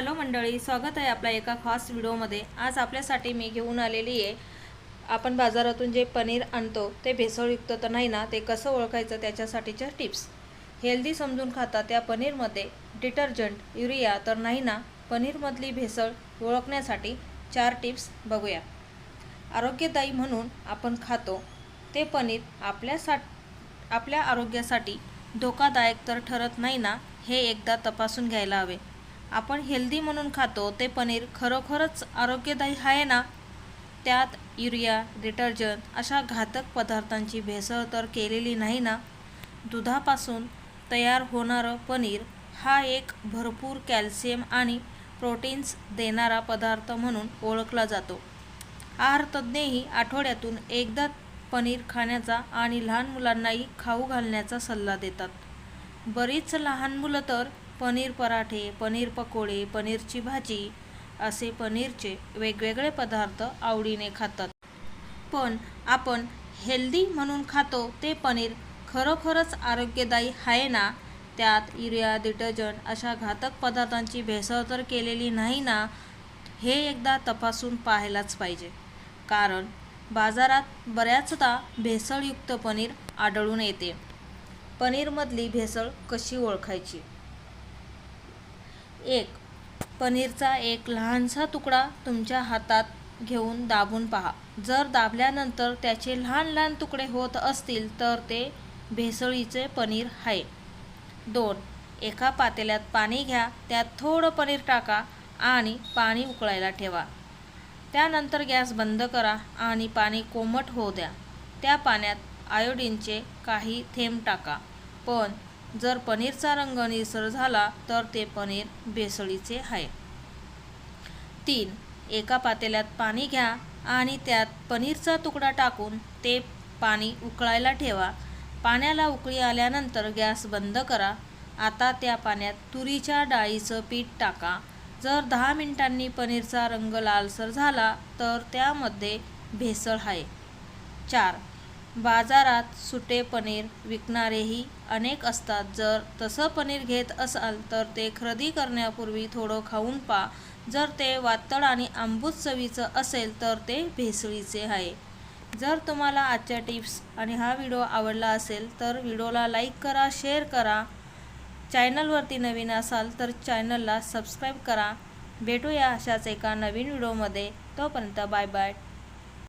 Hello मंडळी स्वागत आहे आपल्या एका खास व्हिडिओमध्ये. आज आपल्यासाठी मी घेऊन आलेली आहे. आपण बाजारातून जे पनीर आणतो ते भेसळयुक्त तर नाही ना ते कसं ओळखायचं त्याच्यासाठीच्या टिप्स. हेल्दी समजून खाता त्या पनीरमध्ये. डिटर्जंट युरिया तर नाही ना पनीरमधली भेसळ ओळखण्यासाठी चार टिप्स बघूया. आरोग्यदायी म्हणून आपण खातो. ते पनीर आपल्यासा आपल्या आरोग्यासाठी धोकादायक तर ठरत नाही ना हे एकदा तपासून घ्यायला हवे. आपण हेल्दी म्हणून खातो ते पनीर खरोखरच आरोग्यदायी आहे ना? त्यात युरिया डिटर्जंट अशा घातक पदार्थांची भेसळ तर केलेली नाही ना? दुधापासून तयार होणारं पनीर हा एक भरपूर कॅल्शियम आणि प्रोटीन्स देणारा पदार्थ म्हणून ओळखला जातो. आहारतज्ज्ञही आठवड्यातून एकदा पनीर खाण्याचा आणि लहान मुलांनाही खाऊ घालण्याचा सल्ला देतात. बरीच लहान मुलं तर पनीर पराठे पनीर पकोडे पनीरची भाजी असे पनीरचे वेगवेगळे पदार्थ आवडीने खातात. पण आपण हेल्दी म्हणून खातो ते पनीर खरोखरच आरोग्यदायी आहे ना? त्यात युरिया डिटर्जंट अशा घातक पदार्थांची भेसळ तर केलेली नाही ना? हे एकदा तपासून पाहायलाच पाहिजे. कारण बाजारात बऱ्याचदा भेसळयुक्त पनीर आढळून येते. पनीरमधली भेसळ कशी ओळखायची? एक. पनीरचा एक लहानसा तुकडा तुमच्या हातात घेऊन दाबून पहा. जर दाबल्यानंतर त्याचे लहान लहान तुकडे होत असतील तर ते भेसळीचे पनीर आहे. दोन. एका पातेल्यात पाणी घ्या त्यात थोडं पनीर टाका आणि पाणी उकळायला ठेवा. त्यानंतर गॅस बंद करा आणि पाणी कोमट होऊ द्या. त्या पाण्यात आयोडीनचे काही थेंब टाका. पण जर पनीरचा रंग निळसर झाला तर ते पनीर भेसळीचे आहे. तीन एका पातेल्यात पाणी घ्या आणि त्यात पनीरचा तुकडा टाकून ते पाणी उकळायला ठेवा. पाण्याला उकळी आल्यानंतर गॅस बंद करा. आता त्या पाण्यात तुरीच्या डाळीचं पीठ टाका. जर दहा मिनिटांनी पनीरचा रंग लालसर झाला तर त्यामध्ये भेसळ आहे. चार बाजारात सुटे पनीर विकणारेही अनेक असतात. जर तसं पनीर घेत असाल तर ते खरेदी करण्यापूर्वी थोडं खाऊन पा. जर ते वातळ आणि आंबूत चवीचं असेल तर ते भेसळीचे आहे. जर तुम्हाला आजच्या टिप्स आणि हा व्हिडिओ आवडला असेल तर व्हिडिओला लाईक करा शेअर करा. चॅनलवरती नवीन असाल तर चॅनलला सबस्क्राईब करा. भेटूया अशाच एका नवीन व्हिडिओमध्ये. तोपर्यंत बाय बाय.